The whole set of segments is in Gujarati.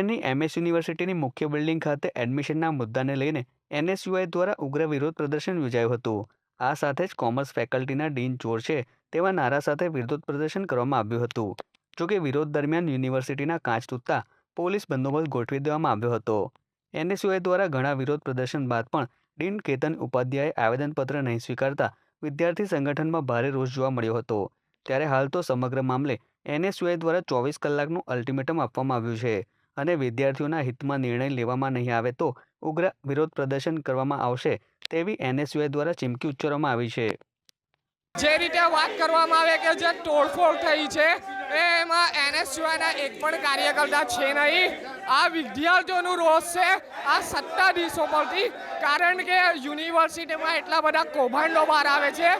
એમએસ યુનિવર્સિટીની મુખ્ય બિલ્ડિંગ ખાતે એડમિશનના મુદ્દાને લઈને એનએસયુઆઈ દ્વારા ઉગ્ર વિરોધ પ્રદર્શન યોજાયું હતું. આ સાથે જ કોમર્સ ફેકલ્ટીના ડીન ચોર છે તેવા નારા સાથે વિરોધ પ્રદર્શન કરવામાં આવ્યું હતું. જોકે વિરોધ દરમિયાન યુનિવર્સિટીના કાચ તૂટતા પોલીસ બંદોબસ્ત ગોઠવી દેવામાં આવ્યો હતો. એનએસયુઆઈ દ્વારા ઘણા વિરોધ પ્રદર્શન બાદ પણ ડીન કેતન ઉપાધ્યાયે આવેદનપત્ર નહીં સ્વીકારતા વિદ્યાર્થી સંગઠનમાં ભારે રોષ જોવા મળ્યો હતો. ત્યારે હાલ તો સમગ્ર મામલે એનએસયુઆઈ દ્વારા ચોવીસ કલાકનું અલ્ટિમેટમ આપવામાં આવ્યું છે. અને વિદ્યાર્થીઓના હિતમાં નિર્ણય લેવામાં નહીં આવે તો ઉગ્ર વિરોધ પ્રદર્શન કરવામાં આવશે, તેવી એનએસયુઆઈ દ્વારા ચીમકી ઉચ્ચારવામાં આવી છે. જે રીતે વાત કરવામાં આવે કે જે તોડફોડ થઈ છે એમાં એનએસયુઆઈના એક પણ કાર્યકર્તા છે નહીં. આ વિદ્યાર્થીઓનું રોષ છે આ સત્તાધીશો પરથી, કારણ કે યુનિવર્સિટીમાં એટલા બધા કૌભાંડો બહાર આવે છે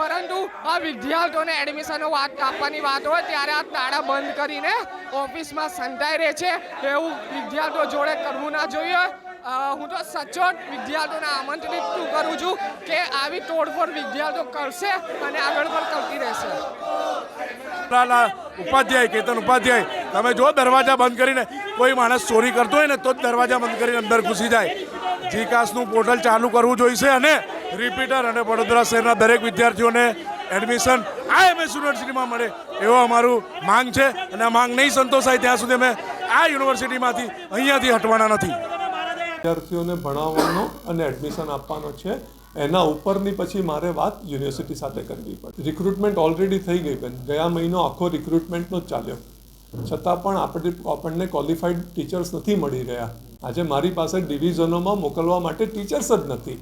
પરંતુ આ વિદ્યાર્થીઓને એડમિશનો વાત આપવાની વાત હોય ત્યારે આ તાળા બંધ કરીને ઓફિસમાં સંતાઈ રહે છે. એવું વિદ્યાર્થીઓ જોડે કરવું ના જોઈએ. હું તો સચોટ વિદ્યાર્થીઓને આમંત્રિત કરું છું કે આવી તોડફોડ વિદ્યાર્થીઓ કરશે અને આગળ પણ કરતી રહેશે. ઉપાધ્યાય, કેતન ઉપાધ્યાય, તમે જો દરવાજા બંધ કરીને કોઈ માણસ ચોરી કરતો હોય ને, તો જ દરવાજા બંધ કરીને અંદર ઘૂસી જાય. જીકાસનું પોર્ટલ ચાલુ કરવું જોઈશે અને રિપીટર અને વડોદરા શહેરના દરેક વિદ્યાર્થીઓને એડમિશન આ એમએસ યુનિવર્સિટીમાં મળે એવો અમારું માંગ છે. અને આ માંગ નહીં સંતોષાય ત્યાં સુધી અમે આ યુનિવર્સિટીમાંથી અહીંયાથી હટવાના નથી. વિદ્યાર્થીઓને ભણાવવાનો અને એડમિશન આપવાનો છે. એના ઉપરની પછી મારે વાત યુનિવર્સિટી સાથે કરવી પડે રિક્રુટમેન્ટ ઓલરેડી થઈ ગઈ બેન. ગયા મહિનો આખો રિક્રુટમેન્ટનો જ ચાલ્યો. છતાં પણ આપણે આપણને ક્વોલિફાઈડ ટીચર્સ નથી મળી રહ્યા. આજે મારી પાસે ડિવિઝનોમાં મોકલવા માટે ટીચર્સ જ નથી.